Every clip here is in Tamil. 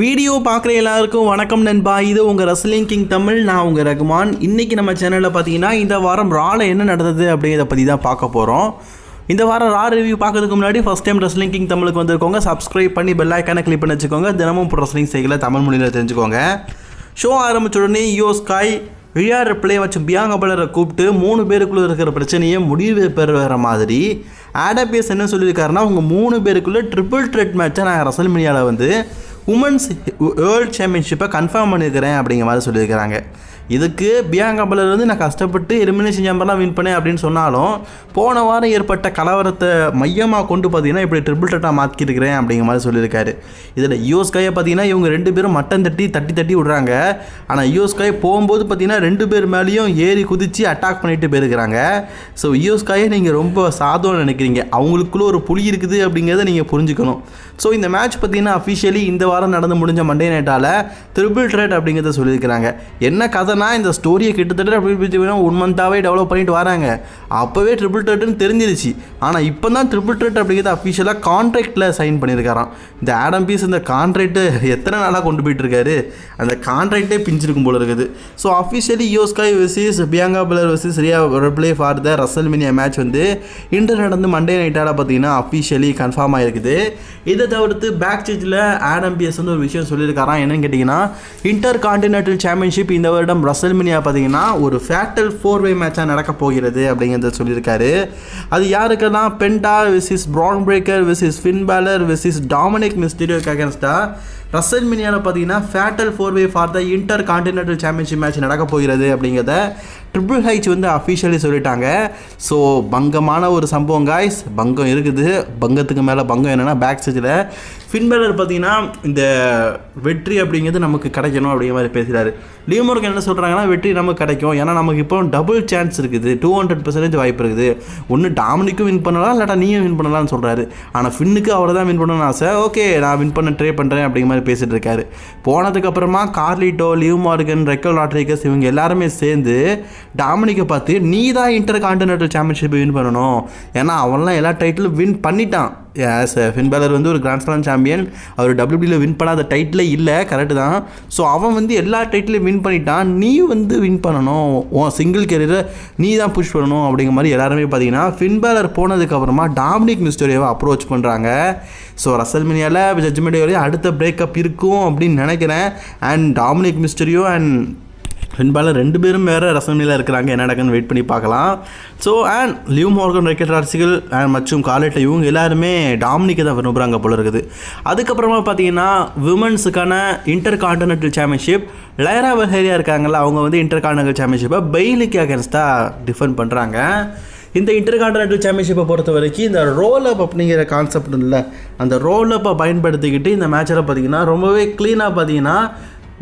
வீடியோ பார்க்குற எல்லாருக்கும் வணக்கம் நண்பா. இது உங்கள் ரஸ்லிங் கிங் தமிழ் நான் உங்கள் ரகுமான். இன்றைக்கி நம்ம சேனலில் பார்த்தீங்கன்னா இந்த வாரம் ராவில் என்ன நடந்தது அப்படிங்கிறத பற்றி தான் பார்க்க போகிறோம் இந்த வாரம் ரா ரிவ்யூ பார்க்கறதுக்கு முன்னாடி ஃபஸ்ட் டைம் ரஸ்லிங் கிங் தமிழுக்கு வந்திருக்கோங்க. சப்ஸ்கிரைப் பண்ணி பெல் ஐக்கானை கிளிக் பண்ணி வச்சுக்கோங்க. தினமும் இப்போ ரஸ்லிங் செய்யல தமிழ் மொழியில் தெரிஞ்சுக்கோங்க. ஷோ ஆரம்பிச்ச உடனே யோ ஸ்காய் விஆர் பிள்ளைய வச்சு பியாங்க பலரை கூப்பிட்டு மூணு பேருக்குள்ளே இருக்கிற பிரச்சனையை முடிவு பெறுற மாதிரி. ஆடபிஎஸ் என்ன சொல்லியிருக்காருன்னா உங்கள் மூணு பேருக்குள்ளே ட்ரிபிள் ட்ரெட் மேட்சை நாங்கள் ரசல் மீடியாவில் வந்து உமன்ஸ் வேர்ல்ட் சாம்பியன்ஷிப்பை கன்ஃபார்ம் பண்ணியிருக்கிறேன் அப்படிங்கிற மாதிரி சொல்லியிருக்கிறாங்க. இதுக்கு பியாங்கா வந்து நான் கஷ்டப்பட்டு எலிமினேஷன் சேம்பர்லாம் வின் பண்ணேன் அப்படின்னு சொன்னாலும் போன வாரம் ஏற்பட்ட கலவரத்தை மையமாக கொண்டு பார்த்தீங்கன்னா இப்படி ட்ரிபிள் டட்டாக மாற்றிருக்கிறேன் அப்படிங்கிற மாதிரி சொல்லியிருக்காரு. இதில் யூஎஸ்காயை பார்த்தீங்கன்னா இவங்க ரெண்டு பேரும் மட்டன் தட்டி தட்டி தட்டி விடுறாங்க. ஆனால் யூஎஸ்காய் போகும்போது பார்த்தீங்கன்னா ரெண்டு பேர் மேலேயும் ஏறி குதித்து அட்டாக் பண்ணிட்டு போயிருக்கிறாங்க. ஸோ யூஎஸ்காயை நீங்கள் ரொம்ப சாதம் நினைக்கிறீங்க. அவங்களுக்குள்ள ஒரு புலி இருக்குது அப்படிங்கிறத நீங்கள் புரிஞ்சுக்கணும். ஸோ இந்த மேட்ச் பார்த்தீங்கன்னா அஃபிஷியலி இந்த வாரம் நடந்து முடிஞ்ச மண்டே நைட்டால் ட்ரிபிள் ட்ரேட் அப்படிங்கிறத சொல்லியிருக்கிறாங்க. என்ன கதை கதைனா இந்த ஸ்டோரியை கிட்டத்தட்ட அப்படி ஒன் மந்த்தாகவே டெவலப் பண்ணிட்டு வராங்க. அப்போவே ட்ரிபிள் ட்ரேட்னு தெரிஞ்சிருச்சு. ஆனால் இப்போ தான் ட்ரிபிள் ட்ரேட் அப்படிங்கிறது அஃபிஷியலாக கான்ட்ராக்டில் சைன் பண்ணியிருக்காராம் இந்த ஆடம் பீஸ் இந்த கான்ட்ராக்ட்டு எத்தனை நாளாக கொண்டு போயிட்டு இருக்காரு அந்த கான்ட்ராக்டே பிஞ்சிருக்கும் போல இருக்குது. So officially Iyo Sky versus Bianca Belair versus Rhea Ripley for the WrestleMania match வந்து இன்று நடந்து மண்டே நைட்டால் பார்த்தீங்கன்னா அஃபிஷியலி கன்ஃபார்ம் ஆகிருக்குது இதை தவிர்த்து பேக் ஸ்டேஜில் ஆடம் பிஎஸ் வந்து ஒரு விஷயம் சொல்லியிருக்காராம். என்னன்னு கேட்டிங்கன்னா இன்டர் கான்டினென்டல் சாம்பியன்ஷிப் இந்த வருடம் ரசல்மினியா பார்த்தீங்கன்னா ஒரு ஃபேட்டல் ஃபோர் வே மேட்சாக நடக்க போகிறது அப்படிங்கிறத சொல்லியிருக்காரு. அது யாருக்கெல்லாம் Penta versus Bron Breakker versus Finn Balor versus Dominik மிஸ்டீரியோக்கு அகேன்ஸ்டாக ரசல் மினியாவில் பார்த்தீங்கன்னா fatal four way for the Intercontinental championship match நடக்க போகிறது அப்படிங்கிறத ட்ரிபிள் ஹைச் வந்து அஃபிஷியலி சொல்லிட்டாங்க. ஸோ பங்கமான ஒரு சம்பவம் காய்ஸ் பங்கம் இருக்குது. பங்கத்துக்கு மேலே பங்கம் என்னென்னா பேக் ஸ்டேஜில் ஃபின்பேலர் பார்த்தீங்கன்னா இந்த வெற்றி அப்படிங்கிறது நமக்கு கிடைக்கணும் அப்படிங்கிற மாதிரி பேசுகிறாரு லியோமோருக்கு என்ன சொல்கிறாங்கன்னா வெற்றி நமக்கு கிடைக்கும். ஏன்னா நமக்கு இப்போ டபுள் சான்ஸ் இருக்குது. டூ ஹண்ட்ரட் பர்சன்டேஜ் வாய்ப்பு இருக்குது. ஒன்று டாமினிக்கும் வின் பண்ணலாம் இல்லாட்டா நீயும் வின் பண்ணலாம்னு சொல்கிறாரு ஆனால் ஃபின்னுக்கு அவரை தான் வின் பண்ணணும்னு ஆசை. ஓகே நான் வின் பண்ண ட்ரை பண்ணுறேன் அப்படிங்கிற மாதிரி பேசிகிட்டு இருக்காரு. போனதுக்கப்புறமா Carlito Liv Morgan Raquel Rodriguez இவங்க எல்லாருமே சேர்ந்து டாமினிக்கை பார்த்து நீ தான் இன்டர் கான்டினென்டல் சாம்பியன்ஷிப் வின் பண்ணணும். ஏன்னா அவன்லாம் எல்லா டைட்டிலும் வின் பண்ணிட்டான். எஸ் ஃபின் பேலர் வந்து ஒரு கிராண்ட்ஸ்லாம் சாம்பியன் அவர் டபிள்யூபியில் வின் பண்ணாத டைட்டிலே இல்லை கரெக்டு தான். ஸோ அவன் வந்து எல்லா டைட்டிலையும் வின் பண்ணிட்டான். நீ வந்து வின் பண்ணணும். உன் சிங்கிள் கேரியரை நீ தான் புஷ் பண்ணணும் அப்படிங்கிற மாதிரி எல்லாருமே பார்த்தீங்கன்னா ஃபின் பேலர் போனதுக்கப்புறமா டாமினிக் மிஸ்டோரியாவை அப்ரோச் பண்ணுறாங்க ஸோ ரசல்மினியாவில் ஜட்ஜ்மெண்ட் வரையும் அடுத்த பிரேக்கப் இருக்கும் அப்படின்னு நினைக்கிறேன். And Dominik Mysterio and Finn Balor ரெண்டு பேரும் வேறு ரசமியில் இருக்கிறாங்க. என்ன நடக்குன்னு வெயிட் பண்ணி பார்க்கலாம். So and Liv Morgan Raquel ரசிகள் and மற்றும் காலேட்டை இவங்க எல்லாருமே டாமினிக்கு தான் விரும்புகிறாங்க போல இருக்குது. அதுக்கப்புறமா பார்த்தீங்கன்னா விமன்ஸுக்கான inter continental championship Lyra Valkyria இருக்காங்கல்ல அவங்க வந்து இன்டர் கான்டினென்டல் சாம்பியன்ஷிப்பை பெயிலுக்கு அகேன்ஸ்டாக டிஃபெண்ட் பண்ணுறாங்க இந்த இன்டர் கான்டினென்டல் சாம்பியன்ஷிப்பை பொறுத்த வரைக்கும் இந்த ரோல் அப் அப்படிங்கிற கான்செப்ட் இல்லை அந்த ரோல் அப்பை பயன்படுத்திக்கிட்டு இந்த மேட்சில் பார்த்தீங்கன்னா ரொம்பவே க்ளீனாக பார்த்தீங்கன்னா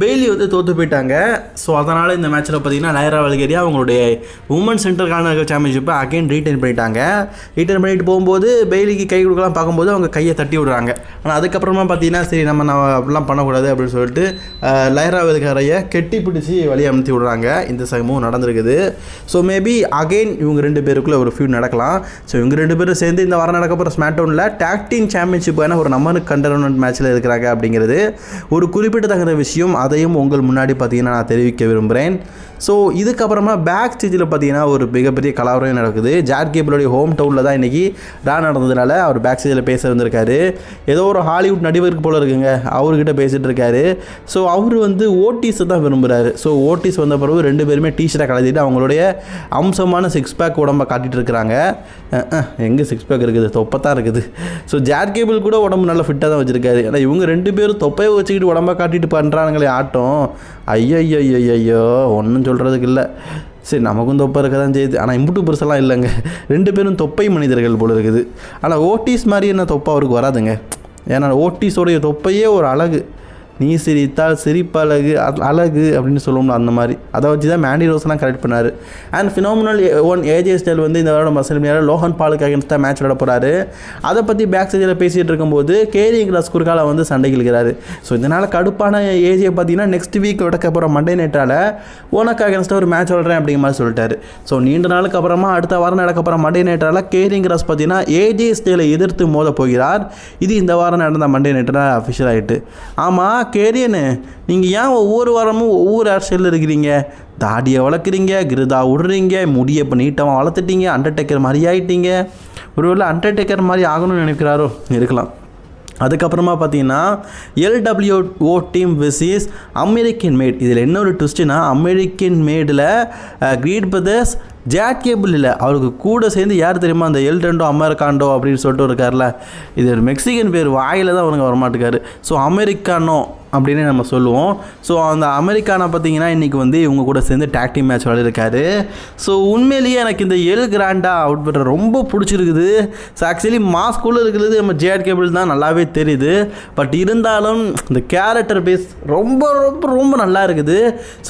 பெய்லி வந்து தோற்று போயிட்டாங்க. ஸோ அதனால் இந்த மேட்ச்சில் பார்த்தீங்கன்னா லைரா வல்கேரியா அவங்களுடைய உமன் சென்டர் கார்னர் சாம்பியன்ஷிப்பை அகைன் ரீட்டைன் பண்ணிட்டாங்க. ரீட்டைன் பண்ணிட்டு போகும்போது பெய்லிக்கு கை கொடுக்கலாம் பார்க்கும்போது அவங்க கையை தட்டி விடுறாங்க. ஆனால் அதுக்கப்புறமா பார்த்தீங்கன்னா சரி நம்ம நம்ம அப்படிலாம் பண்ணக்கூடாது அப்படின்னு சொல்லிட்டு லயரா லைரா வல்கேரையை கெட்டி பிடிச்சி வழி அமுத்தி விடுறாங்க. இந்த சமூகம் நடந்திருக்குது. ஸோ மேபி அகைன் இவங்க ரெண்டு பேருக்குள்ளே ஒரு ஃபியூ நடக்கலாம். ஸோ இவங்க ரெண்டு பேரும் சேர்ந்து இந்த வாரம் நடக்க போகிற ஸ்மாக் டவுனில் சாம்பியன்ஷிப்பான ஒரு நம்மனுக்கு கண்டர்மெண்ட் மேட்ச்சில் இருக்கிறாங்க அப்படிங்கிறது ஒரு குறிப்பிடத்தகுந்த விஷயம். அதையும் உங்கள் முன்னாடி பார்த்தீங்கன்னா நான் தெரிவிக்க விரும்புகிறேன். ஸோ இதுக்கப்புறமா பேக் ஸ்டேஜில் பார்த்தீங்கன்னா ஒரு மிகப்பெரிய கலவரம் நடக்குது. ஜாட் ஹோம் டவுனில் தான் இன்றைக்கி ரா நடந்ததுனால அவர் பேக் ஸ்டேஜில் பேச வந்திருக்காரு. ஏதோ ஒரு ஹாலிவுட் நடிகருக்கு போல இருக்குங்க. அவர்கிட்ட பேசிகிட்டு இருக்காரு. ஸோ அவர் வந்து ஓட்டிஸை தான் விரும்புகிறாரு ஸோ ஓட்டிஸ் வந்த பிறகு ரெண்டு பேருமே டீஷர்ட்டை கலத்திட்டு அவங்களுடைய அம்சமான சிக்ஸ் பேக் உடம்ப காட்டிகிட்டு இருக்கிறாங்க. எங்கே சிக்ஸ் பேக் இருக்குது? தொப்பை தான் இருக்குது. ஸோ ஜாட் கேபிள் கூட உடம்பு நல்லா ஃபிட்டாக தான் வச்சுருக்காரு. ஏன்னா இவங்க ரெண்டு பேரும் தொப்பையை வச்சுக்கிட்டு உடம்ப காட்டிட்டு பண்ணுறானுங்களே ஆட்டம். ஐயோ ஐயோ ஒன்றும் சொல்கிறதுக்கு இல்லை. சரி நமக்கும் தொப்பை இருக்க தான் செய்யுது. ஆனால் இம்புட்டு பெருசெல்லாம் இல்லைங்க. ரெண்டு பேரும் தொப்பை மனிதர்கள் போல இருக்குது. ஆனால் ஓட்டிஸ் மாதிரி என்ன தொப்பை அவருக்கு வராதுங்க. ஏன்னா ஓட்டிஸோடைய தொப்பையே ஒரு அழகு. நீ சிரித்தால் சிரிப்பழகு அழகு அப்படின்னு சொல்லுவோம்ல அந்த மாதிரி. அதை வச்சு தான் மேண்டி ரோஸ்லாம் கரெக்ட் பண்ணார். And phenomenal one AJ Styles வந்து இந்த வாரம் மசல்மியார் லோகன் பாலுக்கு அகேன்ஸ்டாக மேட்ச் விளையாட போகிறாரு அதை பற்றி பேக் ஸ்டேஜில் பேசிகிட்டு இருக்கும்போது கேரி கிளாஸ் குறுக்கால வந்து சண்டை இழுக்கிறாரு ஸோ இதனால் கடுப்பான ஏஜியை பார்த்தீங்கன்னா நெக்ஸ்ட் வீக் விடக்க போகிற மண்டே நைட்டால் உனக்கு அகேன்ஸ்டாக ஒரு மேட்ச் விளையாடுறேன் அப்படிங்கிற மாதிரி சொல்லிட்டாரு. ஸோ நீண்ட நாளுக்கு அப்புறமா அடுத்த வாரம் நடக்க போகிற மண்டே நைட்டால் கேரி கிராஸ் பார்த்தீங்கன்னா ஏஜே ஸ்டைலை எதிர்த்து மோத போகிறார். இது இந்த வாரம் நடந்த மண்டே நைட்டில் அஃபிஷியல் ஆகிட்டு ஆமாம் கேரியனு. நீங்கள் ஏன் ஒவ்வொரு வாரமும் ஒவ்வொரு அரசியலில் இருக்கிறீங்க? தாடியை வளர்க்குறீங்க கிருதா விடுறீங்க முடியை இப்போ நீட்டமாக வளர்த்துட்டீங்க அண்டர்டேக்கர் மாதிரி ஆகிட்டீங்க ஒருவேளை அண்டர்டேக்கர் மாதிரி ஆகணும்னு நினைக்கிறாரோ? இருக்கலாம். அதுக்கப்புறமா பார்த்தீங்கன்னா LW O team VS American Made இதில் என்ன ஒரு ட்விஸ்ட்னா அமெரிக்கன் மேடில் கிரீட் பிரதர்ஸ் ஜாட் கேபிள் இல்லை அவருக்கு கூட சேர்ந்து யார் தெரியுமா அந்த எல் ரெண்டோ அமெரிக்காண்டோ அப்படின்னு சொல்லிட்டு இருக்கார்ல இது ஒரு மெக்சிகன் பேர் வாயில் தான் அவனுங்க வரமாட்டேக்காரு. ஸோ அமெரிக்கானோ அப்படின்னு நம்ம சொல்லுவோம். ஸோ அந்த அமெரிக்கானா பார்த்தீங்கன்னா இன்றைக்கி வந்து இவங்க கூட சேர்ந்து டாக்டிங் மேட்ச் விளையாடிருக்காரு. ஸோ உண்மையிலேயே எனக்கு இந்த எல் கிராண்டா அவுட் ரொம்ப பிடிச்சிருக்குது. ஸோ ஆக்சுவலி மாஸ்குள்ளே இருக்கிறது நம்ம ஜேட் கேபிள் தான் நல்லாவே தெரியுது. பட் இருந்தாலும் இந்த கேரக்டர் பேஸ் ரொம்ப ரொம்ப ரொம்ப நல்லா இருக்குது.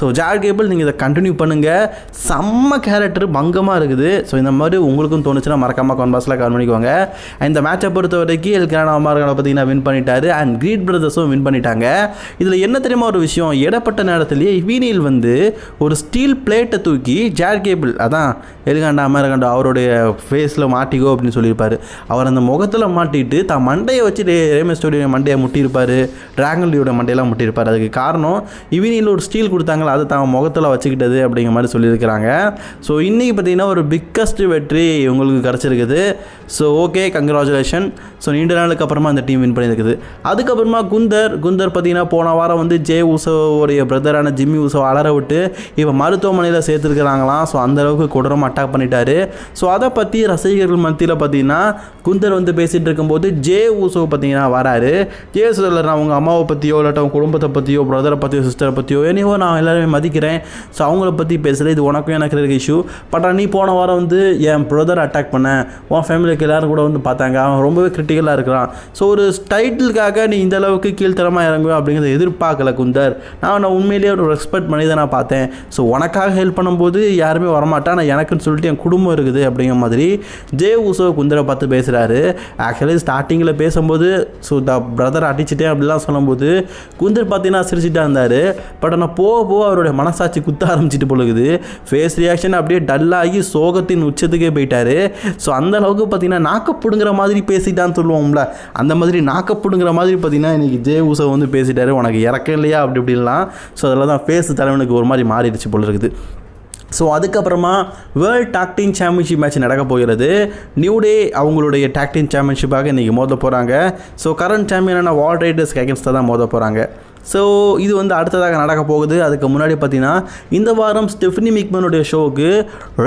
ஸோ ஜேட் கேபிள் நீங்கள் இதை கண்டினியூ பண்ணுங்கள் செம்ம கேரக்டர் பங்கமாக இருக்குது. ஸோ இந்த மாதிரி உங்களுக்கும் தோணுச்சுன்னா மறக்காமல் கான்பாஸில் கால் பண்ணிக்கோங்க. இந்த மேட்சை பொறுத்த வரைக்கும் எல் கிராண்டா அமர்கானை பார்த்தீங்கன்னா வின் பண்ணிட்டாரு. அண்ட் கிரீட் பிரதர்ஸும் வின் பண்ணிட்டாங்க. இதில் என்ன தெரியுமா ஒரு விஷயம்? இடப்பட்ட நேரத்திலேயே வீணியில் வந்து ஒரு ஸ்டீல் பிளேட்டை தூக்கி ஜேர் கேபிள் அதான் எலிகாண்டா அமரகாண்டா அவருடைய ஃபேஸில் மாட்டிக்கோ அப்படின்னு சொல்லியிருப்பார். அவர் அந்த முகத்தில் மாட்டிட்டு தான் மண்டையை வச்சு ரேம ஸ்டோடியோ மண்டையை முட்டியிருப்பார். டிராகன்லியோட மண்டையெல்லாம் முட்டியிருப்பார். அதுக்கு காரணம் இவினியில் ஒரு ஸ்டீல் கொடுத்தாங்களா? அதை தான் முகத்தில் வச்சுக்கிட்டது அப்படிங்கிற மாதிரி சொல்லியிருக்கிறாங்க. ஸோ இன்றைக்கி பார்த்தீங்கன்னா ஒரு பிக்கஸ்ட் வெற்றி உங்களுக்கு கிடச்சிருக்குது. ஸோ ஓகே கங்க்ராச்சுலேஷன் ஸோ நீண்ட நாளுக்கு அப்புறமா அந்த டீம் வின் பண்ணியிருக்குது. அதுக்கப்புறமா குந்தர் குந்தர் பார்த்தீங்கன்னா போன வாரம் வந்து ஜே உசோவுடைய பிரதரான ஜிம்மி உசோ அலற விட்டு இப்போ மருத்துவமனையில் சேர்த்துருக்குறாங்களாம். ஸோ அந்தளவுக்கு கொடூரமாக அட்டாக் பண்ணிட்டாரு. ஸோ அதை பற்றி ரசிகர்கள் மத்தியில் பார்த்தீங்கன்னா குந்தர் வந்து பேசிகிட்டு இருக்கும்போது ஜே ஊசோ பார்த்தீங்கன்னா வராரு. ஜே சொல்ல நான் அவங்க அம்மாவை பற்றியோ இல்லாட்ட அவங்க குடும்பத்தை பற்றியோ பிரதரை பற்றியோ சிஸ்டரை பற்றியோ என்னவோ நான் எல்லாருமே மதிக்கிறேன். ஸோ அவங்கள பற்றி பேசுகிறேன் இது உனக்கும் எனக்கு இருக்க இஷ்யூ பட் நீ போன வாரம் வந்து என் பிரதர் அட்டாக் பண்ண. உன் ஃபேமிலிக்கு எல்லாரும் கூட வந்து பார்த்தாங்க. அவன் ரொம்பவே கிரிட்டிக்கலாக இருக்கிறான். ஸோ ஒரு டைட்டிலுக்காக நீ இந்த அளவுக்கு கீழ்த்தரமாக இறங்குவேன் அப்படிங்கிறத எதிர்பார்க்கல குந்தர். நான் நான் உண்மையிலேயே ஒரு ரெஸ்பெக்ட் பண்ணி தான் நான் பார்த்தேன். ஸோ உனக்காக ஹெல்ப் பண்ணும்போது யாருமே வரமாட்டான் நான் எனக்குன்னு சொல்லிட்டு என் குடும்பம் இருக்குது அப்படிங்கிற மாதிரி ஜே ஊசோ குந்தரை பார்த்து பேசுகிறாரு ஆக்சுவலி ஸ்டார்டிங்கில் பேசும்போது ஸோ த பிரதர் அடிச்சிட்டேன் அப்படிலாம் சொல்லும்போது குந்தர் பார்த்தீங்கன்னா சிரிச்சுட்டா இருந்தார். பட் ஆனால் போக போக அவருடைய மனசாட்சி குத்த ஆரம்பிச்சிட்டு பொழுது ஃபேஸ் ரியாக்ஷன் அப்படியே டல்லாகி சோகத்தின் உச்சத்துக்கே போயிட்டார். ஸோ அந்த அளவுக்கு பார்த்தீங்கன்னா நாக்கப்புடுங்கிற மாதிரி பேசிட்டான்னு சொல்லுவோம்ல. அந்த மாதிரி நாக்கப்புடுங்கிற மாதிரி பார்த்தீங்கன்னா இன்றைக்கி ஜே ஊசோ வந்து பேசிட்டார். உனக்கு இறக்கம் இல்லையா? அப்படி இப்படிலாம் ஸோ அதில் தான் ஃபேஸ் தலைவனுக்கு ஒரு மாதிரி மாறிடுச்சு போல இருக்குது. ஸோ அதுக்கப்புறமா வேர்ல்ட் டாக்டிங் சாம்பியன்ஷிப் மேட்ச் நடக்க போகிறது. நியூ டே அவங்களுடைய டாக்டிங் சாம்பியன்ஷிப்பாக இன்றைக்கி மோத போகிறாங்க ஸோ கரண்ட் சாம்பியனான வால் ரைடர்ஸ் அகேன்ஸ்டாக தான் மோத போகிறாங்க ஸோ இது வந்து அடுத்ததாக நடக்க போகுது. அதுக்கு முன்னாடி பார்த்தீங்கன்னா இந்த வாரம் ஸ்டெஃபினி மிக்மனுடைய ஷோவுக்கு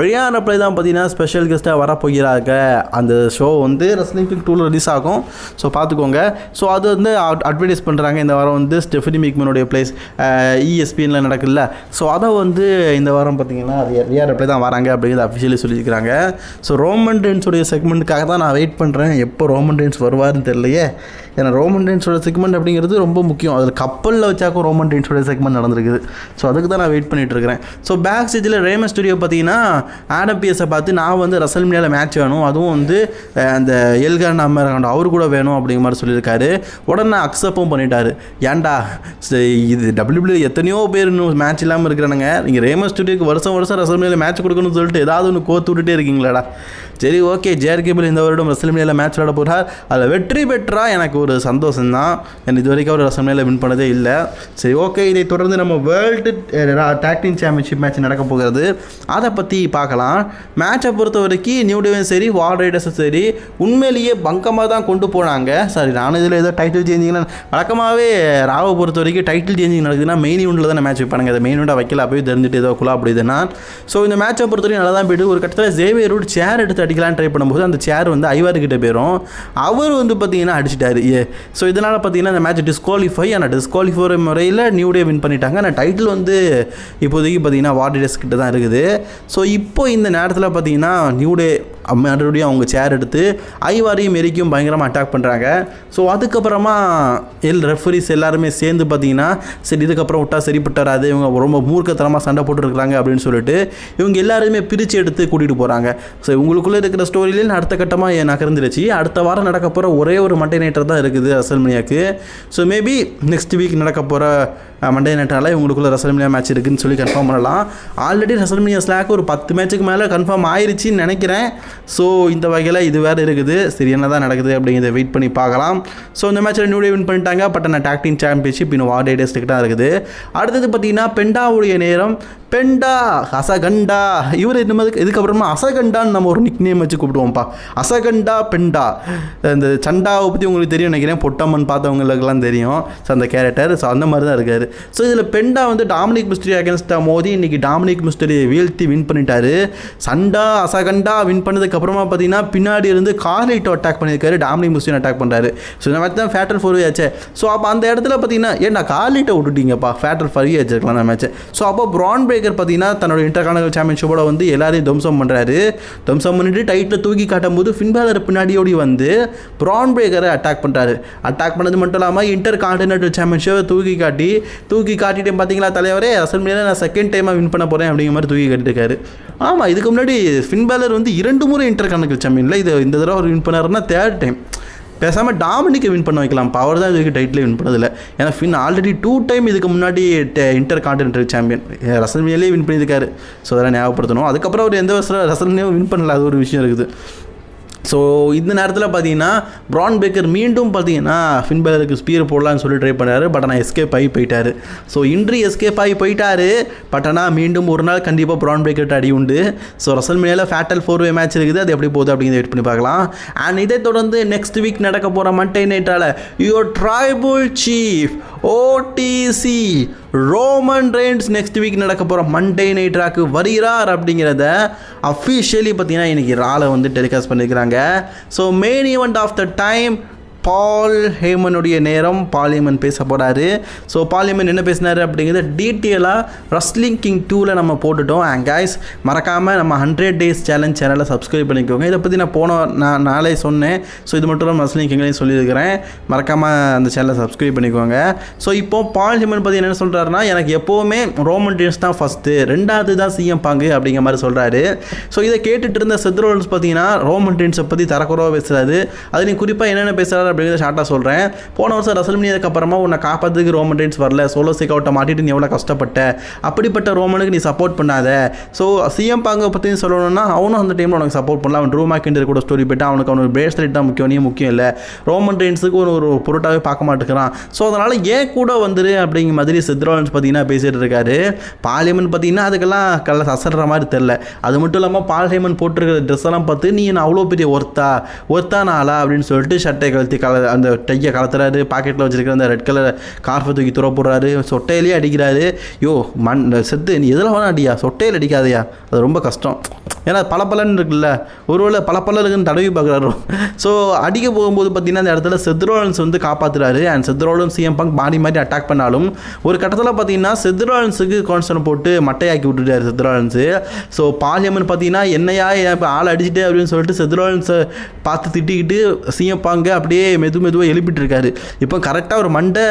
ரியான் அப்ளை தான் பார்த்தீங்கன்னா ஸ்பெஷல் கெஸ்ட்டாக வரப்போகிறாங்க. அந்த ஷோ வந்து ரெஸ்லிங் டூவில் ரிலீஸ் ஆகும். ஸோ பார்த்துக்கோங்க. ஸோ அது வந்து அட்வர்டைஸ் பண்ணுறாங்க இந்த வாரம் வந்து ஸ்டெஃபினி மிக்மனுடைய பிளேஸ் இஎஸ்பியில் நடக்குல்ல ஸோ அதை வந்து இந்த வாரம் பார்த்தீங்கன்னா ரியான் அப்ளை தான் வராங்க அப்படிங்கிறது அஃபிஷியலி சொல்லியிருக்கிறாங்க. ஸோ ரோமன் டென்ஸுடைய செக்மெண்ட்டுக்காக தான் நான் வெயிட் பண்ணுறேன் எப்போ ரோமன் டென்ஸ் வருவார்னு தெரியலையே. ஏன்னா ரோமன் டென்ஸோட செக்மெண்ட் அப்படிங்கிறது ரொம்ப முக்கியம். அதில் கப்பலில் வச்சாக்கும் ரோமன் டென்ஸோட செக்மெண்ட் நடந்திருக்குது. ஸோ அதுக்கு தான் நான் வெயிட் பண்ணிகிட்டு இருக்கிறேன். ஸோ பேக் ஸ்டேஜில் ரேமன் ஸ்டுடியோ பார்த்தீங்கன்னா ஆடம் பார்த்து நான் வந்து ரசல் மீடியாவில் மேட்ச் வேணும். அதுவும் வந்து அந்த எல்கான் அமரகாண்ட் அவர் கூட வேணும் அப்படிங்கிற மாதிரி சொல்லியிருக்காரு. உடனே அக்செப்டும் பண்ணிட்டாரு. ஏன்டா சரி, இது டபிள்யூபிள்யூ எத்தனையோ பேர் இன்னும் மேட்ச் இல்லாமல் இருக்கிறானுங்க. நீங்கள் ரேமன் ஸ்டுடியோக்கு வருஷம் வருஷம் ரசல் மீடியாவில் மேட்ச் கொடுக்கணும்னு சொல்லிட்டு ஏதாவது ஒன்று கோத்து விட்டுட்டே இருக்கீங்களாடா. சரி ஓகே ஜேஆர் கேபிள் இந்த வருடம் ரசல்மேனியில் மேட்ச் விளையாட போகிறார் அதில் வெற்றி பெற்றா எனக்கு ஒரு சந்தோஷம் தான் எனக்கு இது வரைக்கும் அவர் ரசல்மேனியில் வின் பண்ணதே இல்லை. சரி ஓகே இதை தொடர்ந்து நம்ம வேர்ல்டு டாக்டிங் சாம்பியன்ஷிப் மேட்ச் நடக்க போகிறது. அதை பற்றி பார்க்கலாம். மேட்சை பொறுத்த வரைக்கும் நியூ டிவன் சரி வால் ரைடர்ஸும் சரி உண்மையிலேயே பங்கமாக தான் கொண்டு போனாங்க. சரி நானும் இதில் ஏதோ டைட்டில் சேஞ்சிங்லாம் வழக்கமாகவே ராவை பொறுத்த வரைக்கும் டைட்டில் சேஞ்சிங் நடக்குதுன்னா மெயின் யூனில் தான் மேட்ச் வைப்பானுங்க. அதை மெயின் யூனிட்டாக வைக்கல அப்போயே தெரிஞ்சுட்டு ஏதோ குழா அப்படிதுன்னா ஸோ இந்த மேட்சை பொறுத்த வரைக்கும் நல்லா தான் போயிட்டு ஒரு கட்டத்தில் ஜேவியர் சேர் எடுத்து அடிக்கலான்னு ட்ரை பண்ணும்போது அந்த சேர் வந்து ஐவார்கிட்ட போயிடும் அவர் வந்து பார்த்தீங்கன்னா அடிச்சிட்டாரு. ஸோ இதனால் பார்த்தீங்கன்னா அந்த மேட்ச் டிஸ்குவாலிஃபை ஆனால் டிஸ்குவாலிஃபை முறையில் நியூ டே வின் பண்ணிட்டாங்க. ஆனால் டைட்டில் வந்து இப்போதைக்கு பார்த்தீங்கன்னா வார்டிடர்ஸ் கிட்ட தான் இருக்குது. ஸோ இப்போ இந்த நேரத்தில் பார்த்தீங்கன்னா நியூ டே மறுபடியும் அவங்க சேர் எடுத்து ஐவாரையும் மெரிக்கும் பயங்கரமாக அட்டாக் பண்ணுறாங்க ஸோ அதுக்கப்புறமா எல் ரெஃபரிஸ் எல்லாருமே சேர்ந்து பார்த்தீங்கன்னா சரி இதுக்கப்புறம் விட்டா சரிப்பட்டு வராது இவங்க ரொம்ப மூர்க்கத்தனமாக சண்டை போட்டுருக்குறாங்க அப்படின்னு சொல்லிட்டு இவங்க எல்லாருமே பிரித்து எடுத்து கூட்டிகிட்டு போகிறாங்க ஸோ இவங்களுக்குள்ளே இருக்கிற ஸ்டோரியிலே அடுத்த கட்டமாக நகர்ந்துருச்சு. அடுத்த வாரம் நடக்க போகிற ஒரே ஒரு மண்டே நைட்டர் தான் இருக்குது அசல்மனியாக்கு ஸோ மேபி நெக்ஸ்ட் வீக் நடக்க போகிற மண்டே நைட்டால் இவங்களுக்குள்ள ரசல்மினியா மேட்ச் இருக்குதுன்னு சொல்லி கன்ஃபார்ம் பண்ணலாம். ஆல்ரெடி ரசல்மினியா ஸ்லாக் ஒரு பத்து மேட்ச்சுக்கு மேலே கன்ஃபார்ம் ஆயிருச்சுன்னு நினைக்கிறேன். ஸோ இந்த வகையில் இது வேறு இருக்குது. சரி என்ன தான் நடக்குது அப்படிங்கிறத வெயிட் பண்ணி பார்க்கலாம். ஸோ இந்த மேட்ச்சில் நியூ டே வின் பண்ணிட்டாங்க. பட் ஆனால் டாக்டிங் சாம்பியன்ஷிப் இன்னும் வார்டே டேஸ்ட்டுக்கு தான் இருக்குது. அடுத்தது பார்த்தீங்கன்னா பெண்டாவுடைய நேரம். பெண்டா அசகண்டா இவர் இந்த மாதிரி இதுக்கப்புறமா அசகண்டான்னு நம்ம ஒரு நிக் நேம் வச்சு கூப்பிடுவோம்ப்பா. அசகண்டா பெண்டா இந்த சண்டாவை பற்றி உங்களுக்கு தெரியும் நினைக்கிறேன். பொட்டம்மன் பார்த்தவங்களுக்கெல்லாம் தெரியும். ஸோ அந்த கேரக்டர் ஸோ அந்த மாதிரி தான் இருக்காரு. ஸோ இதில் பெண்டா வந்து டாமினிக் மிஸ்டரி அகேன்ஸ்டாக மோதி. இன்னைக்கு டாமினிக் மிஸ்டரியை வீழ்த்தி வின் பண்ணிட்டாரு. சண்டா அசகண்டா வின் அதுக்கப்புறமா பார்த்தீங்கன்னா பின்னாடி இருந்து கார்லைட்டோ அட்டாக் பண்ணியிருக்காரு. டாமினிக் மிஸ்டரி அட்டாக் பண்ணுறாரு ஸோ இந்த மேட்ச் தான் ஃபேட்டல் ஃபோர் ஆச்சு. ஸோ அப்போ அந்த இடத்துல பார்த்தீங்கன்னா ஏன்னா கார்லைட்டை விட்டுட்டீங்கப்பா? ஃபேட்டல் ஃபைவ் வச்சிருக்கலாம் நான் மேட்ச் ஸோ அப்போ ப்ரான் பிரேக்கர் பார்த்தீங்கன்னா தன்னோட இன்டர்கானல் சாம்பியன்ஷிப்போட வந்து எல்லாரையும் துவம்சம் பண்ணுறாரு துவம்சம் பண்ணிட்டு டைட்டில் தூக்கி காட்டும்போது ஃபின்பேலர் பின்னாடியோடி வந்து ப்ரான் பிரேக்கரை அட்டாக் பண்ணுறாரு அட்டாக் பண்ணது மட்டும் இல்லாமல் இன்டர் கான்டினென்டல் சாம்பியன்ஷிப்பை தூக்கி காட்டி தூக்கி காட்டிட்டு பார்த்தீங்களா தலைவரே அசம்பிளியில் நான் செகண்ட் டைமாக வின் பண்ண போகிறேன் அப்படிங்கிற மாதிரி தூக்கி கட்டிருக்காரு ஆமாம் இதுக்கு முன்னாடி ஃபின்பேலர் வந்து இரண்டு முறை இன்டர் கான்டினென்டல் சாம்பியனில் இது இந்த தடவை அவர் வின் பண்ணாருன்னா தேர்ட் டைம் பேசாமல் டாமினிக்கை வின் பண்ண வைக்கலாம். பவர் தான் இதுக்கு டைட்டில் வின் பண்ணதில்லை. ஏன்னா ஃபின் ஆல்ரெடி டூ டைம் இதுக்கு முன்னாடி இன்டர் கான்டினென்டல் சாம்பியன் ரசல்மியாலே வின் பண்ணியிருக்காரு. ஸோ அதெல்லாம் ஞாபகப்படுத்தணும். அதுக்கப்புறம் அவர் எந்த வருஷம் ரசல்மியும் வின் பண்ணல. அது ஒரு விஷயம் இருக்குது. ஸோ இந்த நேரத்தில் பார்த்தீங்கன்னா ப்ரான் பேக்கர் மீண்டும் பார்த்தீங்கன்னா ஃபின்பேலருக்கு ஸ்பீர் போடலான்னு சொல்லி ட்ரை பண்ணாரு பட் ஆனால் எஸ்கேப் ஆகி போயிட்டாரு. ஸோ இன்று எஸ்கேப் ஆகி போயிட்டாரு பட் ஆனால் மீண்டும் ஒரு நாள் கண்டிப்பாக ப்ரான் பேக்கர்ட்ட அடி உண்டு. ஸோ ரசல் மேலே ஃபேட்டல் ஃபோர் வே மேட்ச் இருக்குது அது எப்படி போகுது அப்படிங்கிறத வெயிட் பண்ணி பார்க்கலாம். அண்ட் இதை தொடர்ந்து நெக்ஸ்ட் வீக் நடக்க போகிற Monday நைட்டால் your tribal chief OTC Roman Reigns next week நடக்க போகிற மண்டே நைட் ராக்கு வருகிறார் அப்படிங்கிறத அஃபிஷியலி பார்த்தீங்கன்னா இன்றைக்கி ராலை வந்து டெலிகாஸ்ட் பண்ணியிருக்கிறாங்க so main event of the time Paul ஹேமனுடைய நேரம் பாலியமன் பேச போகிறாரு ஸோ பாலியமன் என்ன பேசினார் அப்படிங்கிறத டீட்டெயிலாக ரஸ்லிங் கிங் டூவில் நம்ம போட்டுட்டோம். அண்ட் கைஸ் மறக்காமல் நம்ம ஹண்ட்ரட் டேஸ் சேலஞ்ச் சேனலை சப்ஸ்கிரைப் பண்ணிக்கோங்க. இதை பற்றி நான் போன நான் நாளே சொன்னேன். ஸோ இது மட்டும் இல்லாமல் ரஸ்லிங் கிங்லையும் சொல்லியிருக்கிறேன். மறக்காமல் அந்த சேனலை சப்ஸ்கிரைப் பண்ணிக்கோங்க. ஸோ இப்போ பால் ஹேமன் பற்றி என்ன சொல்கிறாருன்னா எனக்கு எப்போவுமே ரோமன் டேன்ஸ் தான் ஃபஸ்ட்டு ரெண்டாவது தான் சிஎம் பாங்கு அப்படிங்கிற மாதிரி சொல்கிறாரு ஸோ இதை கேட்டுட்டு இருந்த செத்ரோல்ஸ் பார்த்தீங்கன்னா ரோமன் டேன்ஸை பற்றி தரக்குறவாக பேசுகிறாரு அது நீ குறிப்பாக என்னென்ன பேசுகிறாரு அப்படிங்கிறத ஷார்ட்டாக சொல்கிறேன் போன வருஷம் ரசல்மினியதுக்கு அப்புறமா உன்னை காப்பாத்துக்கு ரோமன் ரெயின்ஸ் வரல. சோலோ சிக்கவுட்டை மாட்டிட்டு நீ எவ்வளோ கஷ்டப்பட்ட? அப்படிப்பட்ட ரோமனுக்கு நீ சப்போர்ட் பண்ணாத. ஸோ சிஎம் பாங்க பற்றி சொல்லணும்னா அவனும் அந்த டைமில் உனக்கு சப்போர்ட் பண்ணலாம் அவன் ரூமா கிண்டர் கூட ஸ்டோரி போயிட்டு அவனுக்கு அவனுக்கு பிரேஸ்லெட் தான் முக்கியம் நீ முக்கியம் இல்லை. ரோமன் ரெயின்ஸுக்கு ஒரு ஒரு பொருட்டாகவே பார்க்க மாட்டேங்கிறான். ஸோ அதனால் ஏன் கூட வந்துரு அப்படிங்கிற மாதிரி சித்ரோலன்ஸ் பார்த்தீங்கன்னா பேசிகிட்டு இருக்காரு. பார்லிமெண்ட் பார்த்தீங்கன்னா அதுக்கெல்லாம் கல்ல அசடுற மாதிரி தெரில அது மட்டும் இல்லாமல் பார்லிமெண்ட் போட்டிருக்கிற ட்ரெஸ் எல்லாம் பார்த்து நீ என்ன அவ்வளோ பெரிய ஒர்த்தா ஒர்த்தான ஆளா அப்படின்னு சொல்லிட்டு ஷர்ட்டை கழுத்தி கல அந்த டையை கலத்துறாரு பாக்கெட்டில் வச்சிருக்கிற அந்த ரெட் கலர் கார்ஃபை தூக்கி துற போடுறாரு சொட்டையிலேயே அடிக்கிறாரு. யோ மண் செத்து நீ எதில் வேணா அடியா சொட்டையில் அடிக்காதையா. அது ரொம்ப கஷ்டம். ஏன்னா பல பலன்னு இருக்குல்ல ஒருவேளை பல தடவி பார்க்குறாரு. ஸோ அடிக்க போகும்போது பார்த்தீங்கன்னா அந்த இடத்துல செத்ரோலன்ஸ் வந்து காப்பாற்றுறாரு அண்ட் செத்ரோலும் சிஎம் பங்க் பாடி மாதிரி அட்டாக் பண்ணாலும் ஒரு கட்டத்தில் பார்த்தீங்கன்னா செத்ரோலன்ஸுக்கு கான்சன் போட்டு மட்டையாக்கி விட்டுட்டார் செத்ரோலன்ஸு. ஸோ பாலியம்மன் பார்த்தீங்கன்னா என்னையா இப்போ ஆள் அடிச்சுட்டே அப்படின்னு சொல்லிட்டு செத்ரோலன்ஸை பார்த்து திட்டிக்கிட்டு சிஎம் பாங்க அப்படியே மெது மெதுவாக எழுப்பிட்டு இருக்காரு இப்போ கரெக்டாக ஒரு மண்டை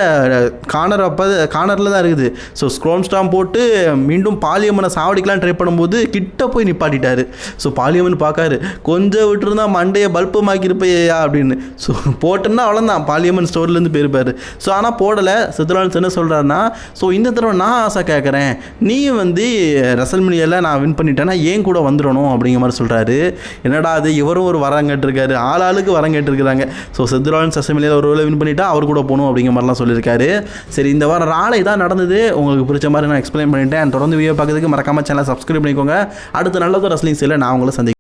கார்னர் அப்போ கார்னரில் தான் இருக்குது. ஸோ ஸ்க்ரோம் ஸ்டாம் போட்டு மீண்டும் பாலியம்மனை சாவடிக்கலாம் ட்ரை பண்ணும்போது கிட்ட போய் நிப்பாட்டிட்டாரு. ஸோ பாலியம்மன் பார்க்காரு. கொஞ்சம் விட்டுருந்தா மண்டையை பல்பமாக்கியிருப்பையா அப்படின்னு. ஸோ போட்டோன்னா அவ்வளோதான் பாலியம்மன் ஸ்டோர்லேருந்து போயிருப்பார். ஸோ ஆனால் போடலை. சித்ரான்ஸ் என்ன சொல்கிறாருன்னா ஸோ இந்த தடவை நான் ஆசை கேட்குறேன். நீ வந்து ரசல்மினியில் நான் வின் பண்ணிட்டேன்னா ஏன் கூட வந்துடணும்? அப்படிங்கிற மாதிரி சொல்கிறாரு என்னடா அது இவரும் ஒரு வரம் கேட்டிருக்காரு. ஆள் ஆளுக்கு வரம் கேட்டிருக்கிறாங்க. ஸோ சித்ரான் ரசல்மினியில் ஒரு வேலை வின் பண்ணிட்டா அவர் கூட போகணும் அப்படிங்கிற மாதிரிலாம் சொல்லியிருக்காரு. சரி இந்த வாரம் ராலை தான் நடந்தது. உங்களுக்கு பிடிச்ச மாதிரி நான் எக்ஸ்பிளைன் பண்ணிட்டேன். தொடர்ந்து வீடியோ பார்க்கறதுக்கு மறக்காம சேனலை சப்ஸ்கிரைப் பண்ணிக்கோங்க. அடுத்த நல்லது ரசலிங் சில நான் உங்களை சந்திக்கிறேன்.